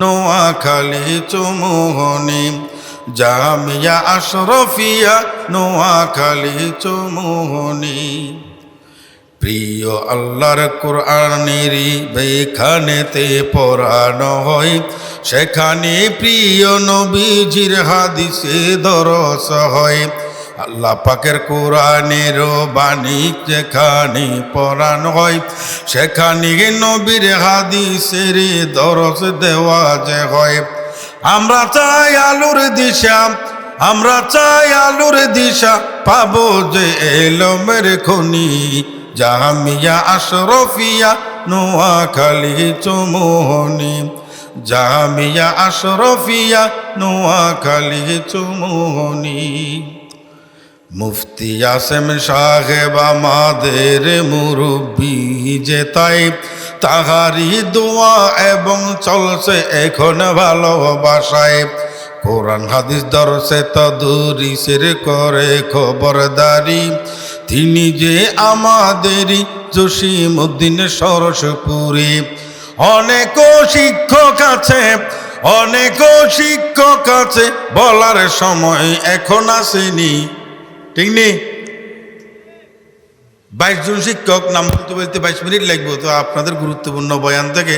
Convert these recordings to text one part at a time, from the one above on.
নোয়াখালী চুমুহনি, জামিয়া আশরফিয়া নোয়াখালী চুমুহনি। প্রিয় আল্লাহর কোরআনেরই বেখানেতে পড়ানো হয় সেখানে প্রিয় নবীজির হাদিসে দরস হয় আল্লাহ পাকের কোরআনের বাণী যেখানে পড়ানো হয়, সেখানে নবীর হাদিসের দরস দেওয়া যে হয়। আমরা চাই আলুর দিশা, আমরা চাই আলুর দিশা পাবো যে এলমের খনি, জাহামিয়া আশরফিয়া নোয়াখালী চুমোহনি। জাহামিয়া আশরফিয়া নোয়াখালী চুমোহনি। মুফতি আসেম সাহেব আমাদের মুরব্বী যে তাই তাহারি দোয়া এবং চলছে এখন ভালোবাসায় কোরআন, হাদিস দর্শে তদুরিসের করে খবরদারি। তিনি যে আমাদেরই জসিমুদ্দিন সরসপুরী। অনেক শিক্ষক আছে, অনেক শিক্ষক আছে, বলার সময় এখন আসেনি। ঠিক নেই? বাইশ জন শিক্ষক, নাম বলতে বলতে বাইশ মিনিট লাগবে। তো আপনাদের গুরুত্বপূর্ণ বয়ান থেকে,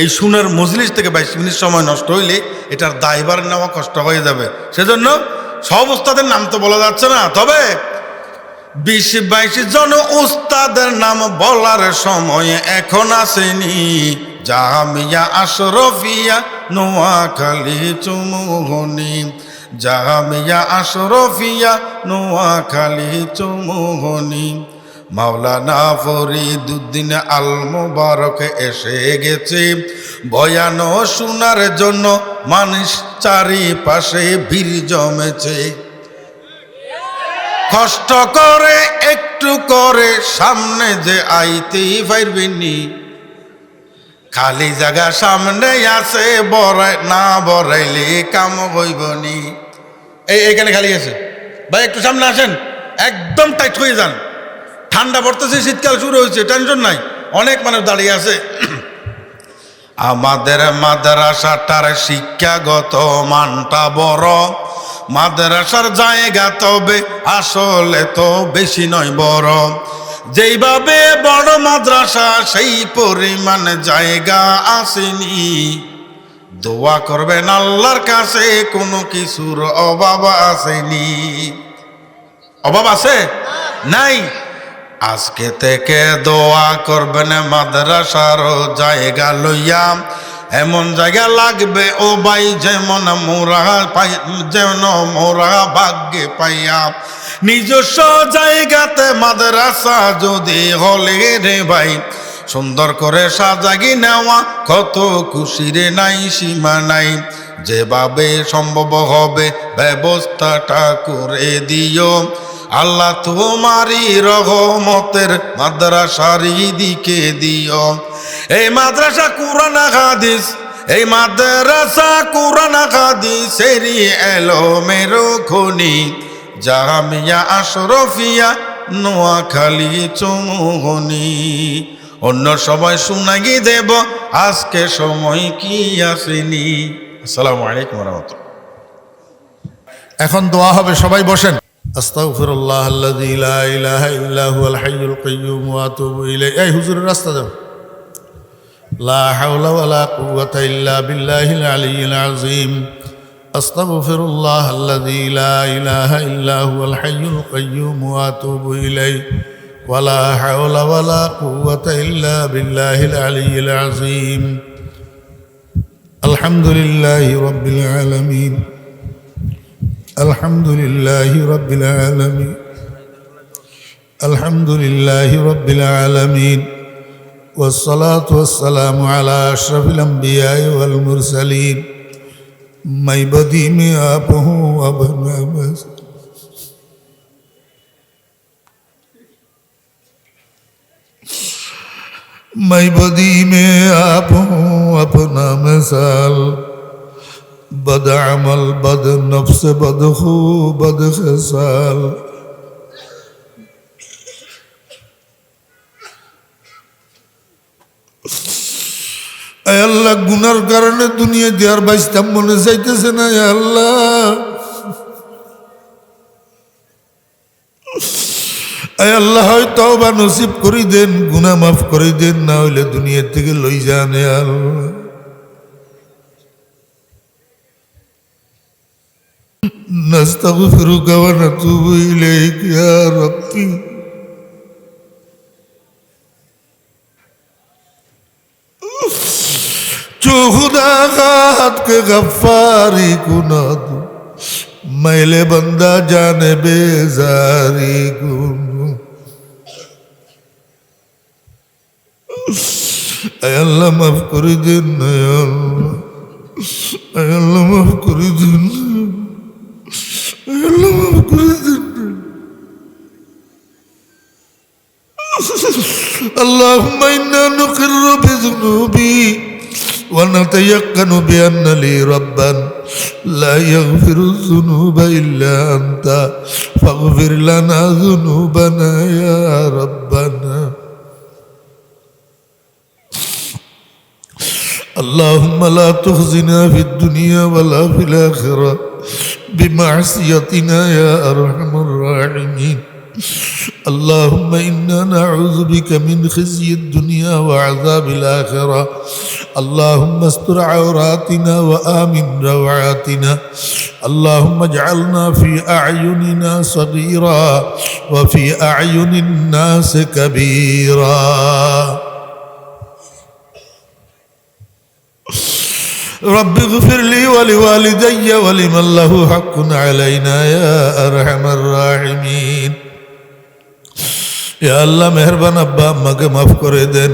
এই সুনার মজলিস থেকে বাইশ মিনিট সময় নষ্ট হইলে এটার দায়বার নেওয়া কষ্ট হয়ে যাবে। সেজন্য সব ওস্তাদের নাম তো বলা যাচ্ছে না, তবে বিশ বাইশ জন উস্তাদের নাম বলার সময় এখন আসেনি। জামিয়া আশরফিয়া, নোয়াখালী, চুমুহনি। জামিয়া আশরফিয়া নোয়াখালী চুমুহনি। মাওলানা ফরিদুদ্দিন আল মোবারক এসে গেছে। বয়ান শোনার জন্য মানুষ চারিপাশে ভিড় জমেছে। কষ্ট করে, একটু করে সামনে যে আইতেই পারবেনি। খালি জায়গা সামনে আছে, বড়াই না বড়াইলে কাম হইবনি এই এখানে খালি আছে। ভাই, একটু সামনে আসেন। একদম টাইট হয়ে যান। ঠান্ডা পড়তেছে, শীতকাল শুরু হয়েছে টেনশন নাই। অনেক মানুষ দাঁড়িয়ে আছে। আমাদের মাদ্রাসাটার শিক্ষাগত মানটা বড়। মাদ্রাসার জায়গা তবে, আসলে তো বেশি নয় বড়। যেইভাবে বড় মাদ্রাসা, সেই পরিমাণ জায়গা আসেনি। দোয়া করবেন আল্লাহর কাছে, কোনো কিছুর অভাব আসেনি। অভাব আছে? নাই। আজকে থেকে দোয়া করবেন মাদ্রাসার জায়গা লইয়া। এমন জায়গা লাগবে, ও ভাই, যেমন মোরা পাই যেমন মোরা ভাগ্যে পাইয়া। নিজস্ব জায়গাতে মাদ্রাসা যদি হলে রে ভাই, সুন্দর করে সাজাগি নেওয়া কত খুশিরে নাই, সীমা নাই। যেভাবে সম্ভব হবে ব্যবস্থাটা করে দিও। আল্লাহ তোমারই রহমতের মাদ্রাসারি দিকে দিও। এই মাদ্রাসা কোরআন হাদিস, এই মাদ্রাসা কোরআন হাদিসেরই এলো মেরো খনি। জামিয়া আশরফিয়া, নোয়াখালী, চুমুহনি। অন্য সময় শুনাগি দেব, আজকে সময় কি আসেনি? আসসালামু আলাইকুম রহমতুল্লাহ এখন দোয়া হবে, সবাই বসেন। আস্তাগফিরুল্লাহ আল্লাযী লা ইলাহা ইল্লা হুয়াল হাইয়ুল কাইয়্যুম ওয়া আতুবু ইলাইহি। এই হুজুরের রাস্তা দাও। লা হাওলা ওয়ালা কুওয়াতা ইল্লা বিল্লাহিল আলিয়্যিল أستغفر الله الذي لا إله إلا هو الحي القيوم وأتوب إليه ولا حول ولا قوة إلا بالله العلي العظيم الحمد لله رب العالمين الحمد لله رب العالمين الحمد لله رب العالمين والصلاة والسلام على أشرف الأنبياء والمرسلين मैं बदी में आप हूँ अब मैं बस मैं बदी में आप हूँ अपना मिसाल बद अमल बद नफ्स बद खू बद खसाल আল্লাহ গুনার কারণে দুনিয়া দেওয়ার বাইস্তাম মনে চাইতেছে না এ আল্লাহ আয় আল্লাহ হয় তওবা নসিব করি দেন গুনা মাফ করে দেন না হইলে দুনিয়া থেকে লই যান এ আল্লাহ نستغفرك ونتوب إليك يا ربي जो खुदा खात के गफ्फारी गुना दो मैले बंदा जाने बेजारी गुनु আয় আল্লাহ মাফ করে দিন আয় আল্লাহ আয় আল্লাহ মাফ করে দিন আয় আল্লাহ মাফ করে দিন اللهم إنا نقر بذنوبي ونتيقن بأن لي ربا لا يغفر الذنوب إلا أنت. فاغفر لنا ذنوبنا يا ربنا. اللهم لا تخزنا في الدنيا ولا في الآخرة بمعصيتنا يا أرحم الراحمين. اللهم إنا نعوذ بك من خزي الدنيا وعذاب الآخرة. اللهم استر عوراتنا وآمن روعاتنا اللهم اجعلنا في أعيننا صغيرا وفي أعين الناس كبيرا رب اغفر لي ولوالدي ولمن له حق علينا يا أرحم الراحمين يا الله মেহরবান আব্বা আম্মাকে মাফ করে দেন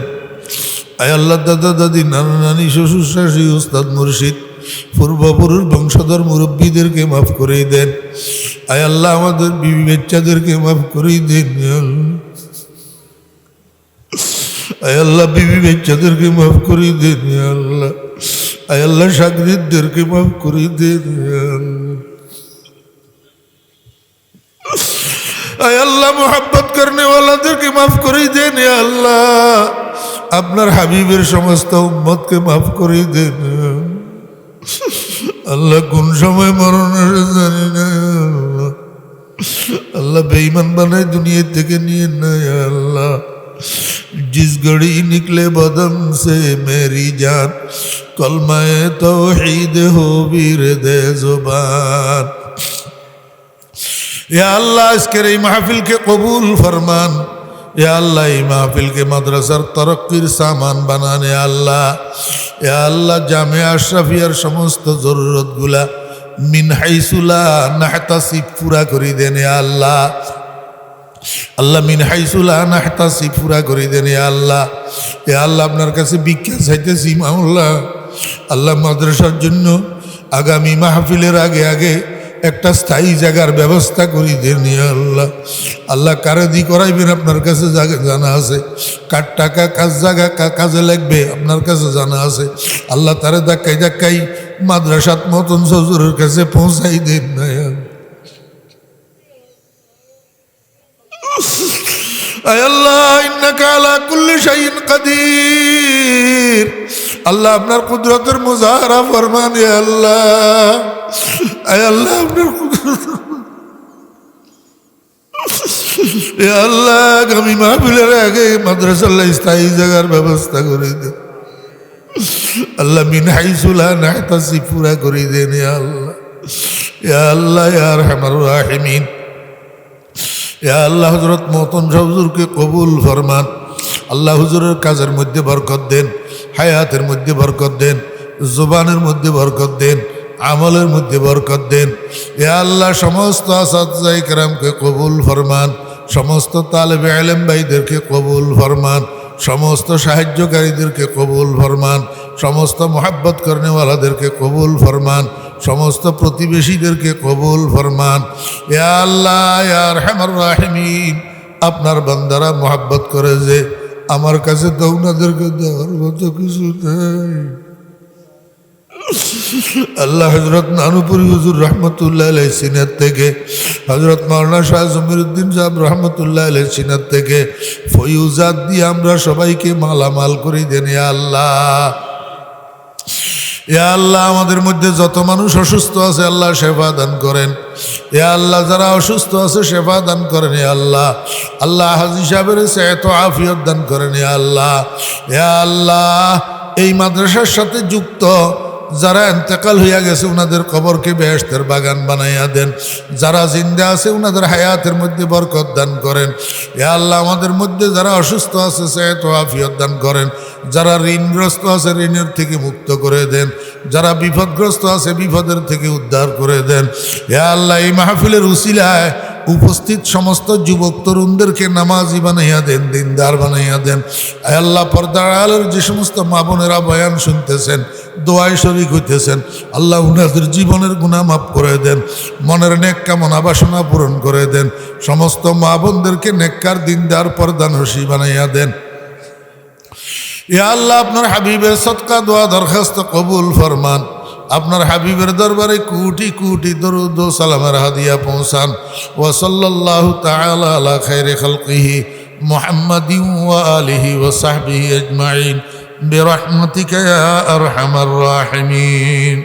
আয় আল্লাহ দাদা, দাদি, নানা, নানি, শ্বশুর শাশি উস্তাদ মুর্শিদ, পূর্বপুরুষ, বংশধর, মুরব্বীদেরকে মাফ করে দেন। আমাদের বিবি বাচ্চাদেরকে মাফ দেন। বিবি মাফ করে দেন আল্লাহ। আয় মাফ করে দেন। আয় আল্লাহ, মোহাব্বত করনে ওয়ালাদেরকে মাফ করে দেন আল্লাহ। আপনার হাবিবের সমস্ত উম্মতকে মাফ করে দেন আল্লাহ কোন সময় মরণ আসে জানি না ইয়া আল্লাহ अल्लाह बेईमान बनाए दुनिया থেকে নিয়ে না ইয়া আল্লাহ जिस घड़ी निकले बदन से मेरी जान कलमाए तौहीद हो वीर दे जुबान या अल्लाह আজকের এই মাহফিলকে কবুল ফরমান এ আল্লাহ, এই মাহফিলকে মাদ্রাসার তরক্কির সামান বানানে আল্লাহ। এ আল্লাহ, জামে আশরাফিয়ার সমস্ত জরুরতগুলা মিনহাইসুলা নাহতাসিফ পুরা করি দেনে আল্লাহ। আল্লাহ মিনহাইসুলা নাহতাসি পুরা করি দেনে আল্লাহ। এ আল্লাহ, আপনার কাছে বিখ্যাত চাইতেছি মাউল্লাহ আল্লাহ, মাদ্রাসার জন্য আগামী মাহফিলের আগে আগে একটা স্থায়ী জায়গার ব্যবস্থা করি দেন আল্লাহ। আল্লাহ কারে দি করাইবেন? আপনার কাছে জানা আছে। কার টাকা কাজ জায়গা কাজে লাগবে? আপনার কাছে জানা আছে। আল্লাহ তারে ধাক্কাই ধাক্কাই মাদ্রাসাত মতন সজুরের কাছে পৌঁছাই দেন না আল্লাহ, ইন্নাকা আলা কুল্লি শাইইন কাদির। আল্লাহ আপনার কুদরতের মুজাহারা ফরমান, আল্লাহ। আল্লাহ আপনার কুদরত। আল্লাহ আগামী মাহফিলের আগে মাদ্রাসাল্লাহ স্থায়ী জায়গার ব্যবস্থা করে দেন আল্লাহ, মিন হাইসুলা নাহতাসি, পুরা করে দেন আল্লাহ। আল্লাহ, ইয়া আরহামার রাহিমিন। আল্লাহ হজরত মতন হুজুরকে কবুল ফরমান। আল্লাহ হুজুরের কাজের মধ্যে বরকত দেন। হায়াতের মধ্যে বরকত দেন, জুবানের মধ্যে বরকত দেন, আমলের মধ্যে বরকত দেন। এ আল্লাহ সমস্ত আসাদাই কেরামকে কবুল ফরমান, সমস্ত তালেবে আলেম ভাইদেরকে কবুল ফরমান, সমস্ত সাহায্যকারীদেরকে কবুল ফরমান, সমস্ত মোহাব্বত কর্নেওয়ালাদেরকে কবুল ফরমান, সমস্ত প্রতিবেশীদেরকে কবুল ফরমান। এ আল্লাহ আর হেমর রাহিমিন, আপনার বান্দারা মোহাব্বত করে যে আমার কাছে তো ওনাদেরকে দেওয়ার মতো কিছু নেই। আল্লাহ হজরত নানুপুরি হুজুর রহমতুল্লাহ সিনের থেকে হজরত মাওলানা শাহ জমিরুদ্দিন সাহেব রহমতুল্লাহ আলহ সিনার থেকে, ফয়ুজাত দিয়ে আমরা সবাইকে মালামাল করে দেন আল্লাহ। ইয়া আল্লাহ, আমাদের মধ্যে যত মানুষ অসুস্থ আছে, আল্লাহ সেবা দান করেন। এ আল্লাহ, যারা অসুস্থ আছে সেবা দান করেন, ইয়া আল্লাহ। আল্লাহ হাজি সাহেবের এত আফিয়ত দান করেন, ইয়া আল্লাহ। ইয়া আল্লাহ, এই মাদ্রাসার সাথে যুক্ত যারা এন্তেকাল হইয়া গেছে ওনাদের কবরকে বেহেস্তের বাগান বানাইয়া দেন। যারা জিন্দা আছে ওনাদের হায়াতের মধ্যে বরকত দান করেন। এ আল্লাহ, আমাদের মধ্যে যারা অসুস্থ আছে সে তো আফিয়ত দান করেন। যারা ঋণগ্রস্ত আছে, ঋণের থেকে মুক্ত করে দেন। যারা বিপদগ্রস্ত আছে, বিপদের থেকে উদ্ধার করে দেন। এ আল্লাহ, এই মাহফিলের উসিলায় উপস্থিত সমস্ত যুবক তরুণদেরকে নামাজি বানাইয়া দেন, দিনদার বানাইয়া দেন। আল্লাহ, পর্দার আলের যে সমস্ত মা বোনেরা বয়ান শুনতেছেন দোয়াই শরিক হইতেছেন, আল্লাহ উনাদের জীবনের গুণা মাফ করে দেন, মনের নেককা মনাবাসনা পূরণ করে দেন, সমস্ত মা বোনদেরকে নেককার, দিনদার পর্দান হসি বানাইয়া দেন। ইয়া আল্লাহ, আপনার হাবিবের সৎকা দোয়া, দরখাস্ত কবুল ফরমান। আপনার হাবিবের দরবারে কোটি কোটি দরুদ ও সালামের হাদিয়া পৌঁছান ও সাল্লাল্লাহু তাআলা আলা খাইরি খালকিহি মুহাম্মাদি ওয়া আলিহি ওয়া সাহবিহি আজমাইন برحمتك يا أرحم الراحمين